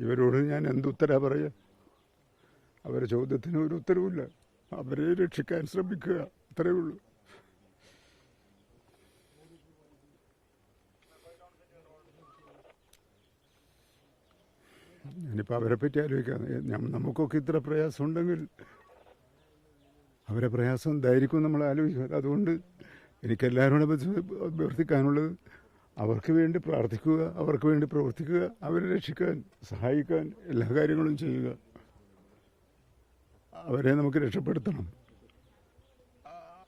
ഇവരോട് ഞാൻ എന്തുത്തരാ പറയുക അവരെ ചോദ്യത്തിന് ഒരു ഉത്തരവില്ല അവരെ രക്ഷിക്കാൻ ശ്രമിക്കുക. അത്രയേ ഉള്ളൂ. ഞാനിപ്പോൾ അവരെ പറ്റി ആലോചിക്കാം. നമുക്കൊക്കെ ഇത്ര പ്രയാസം ഉണ്ടെങ്കിൽ അവരെ പ്രയാസം എന്തായിരിക്കും നമ്മൾ ആലോചിക്കുക. അതുകൊണ്ട് എനിക്കെല്ലാവരോടും അഭ്യർത്ഥിക്കാനുള്ളത് അവർക്ക് വേണ്ടി പ്രാർത്ഥിക്കുക അവർക്ക് വേണ്ടി പ്രവർത്തിക്കുക അവരെ രക്ഷിക്കാൻ സഹായിക്കാൻ എല്ലാ കാര്യങ്ങളും ചെയ്യുക. അവരെ നമുക്ക് രക്ഷപ്പെടുത്തണം.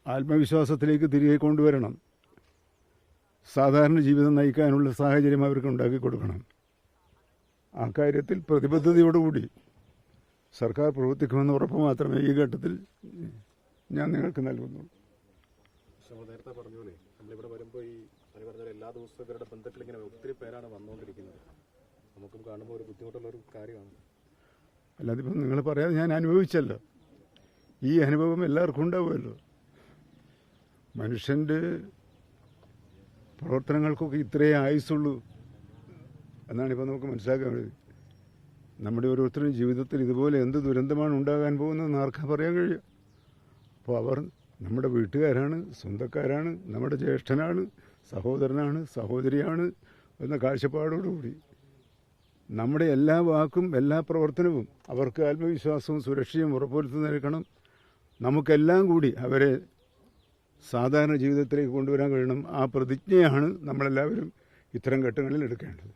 ആത്മവിശ്വാസത്തിലേക്ക് തിരികെ കൊണ്ടുവരണം. സാധാരണ ജീവിതം നയിക്കാനുള്ള സാഹചര്യം അവർക്ക് ഉണ്ടാക്കി കൊടുക്കണം. ആ കാര്യത്തിൽ പ്രതിബദ്ധതയോടുകൂടി സർക്കാർ പ്രവർത്തിക്കുമെന്ന് ഉറപ്പ് മാത്രമേ ഈ ഘട്ടത്തിൽ ഞാൻ നിങ്ങൾക്ക് നൽകുന്നുള്ളൂ. നമ്മൾ നേരത്തെ പറഞ്ഞ പോലെ നമ്മളിവിടെ വരുമ്പോൾ ഈ പനി പറഞ്ഞ എല്ലാ ദിവസവും ഇവരുടെ ബന്ധുക്കൾ ഇങ്ങനെ ഒത്തിരി പേരാണ് വന്നുകൊണ്ടിരിക്കുന്നത്. നമുക്കും കാണുമ്പോൾ ഒരു ബുദ്ധിമുട്ടുള്ള ഒരു കാര്യമാണ്. അല്ലാതെ ഇപ്പം നിങ്ങൾ പറയാതെ ഞാൻ അനുഭവിച്ചല്ലോ. ഈ അനുഭവം എല്ലാവർക്കും ഉണ്ടാവുമല്ലോ. മനുഷ്യന്റെ പ്രവർത്തനങ്ങൾക്കൊക്കെ ഇത്രയേ ആയുസുള്ളൂ എന്നാണ് ഇപ്പോൾ നമുക്ക് മനസ്സിലാക്കാൻ നമ്മുടെ ഓരോരുത്തരുടെയും ജീവിതത്തിൽ ഇതുപോലെ എന്ത് ദുരന്തമാണ് ഉണ്ടാകാൻ പോകുന്നതെന്ന് ആർക്കാ പറയാൻ കഴിയും? അപ്പോൾ അവർ നമ്മുടെ വീട്ടുകാരാണ് സ്വന്തക്കാരാണ് നമ്മുടെ ജ്യേഷ്ഠനാണ് സഹോദരനാണ് സഹോദരിയാണ് എന്ന കാഴ്ചപ്പാടോടുകൂടി നമ്മുടെ എല്ലാ വാക്കും എല്ലാ പ്രവർത്തനവും അവർക്ക് ആത്മവിശ്വാസവും സുരക്ഷയും ഉറപ്പുവരുത്തുന്നേക്കണം നമുക്കെല്ലാം കൂടി അവരെ സാധാരണ ജീവിതത്തിലേക്ക് കൊണ്ടുവരാൻ കഴിയണം. ആ പ്രതിജ്ഞയാണ് നമ്മളെല്ലാവരും ഇത്തരം ഘട്ടങ്ങളിൽ എടുക്കേണ്ടത്.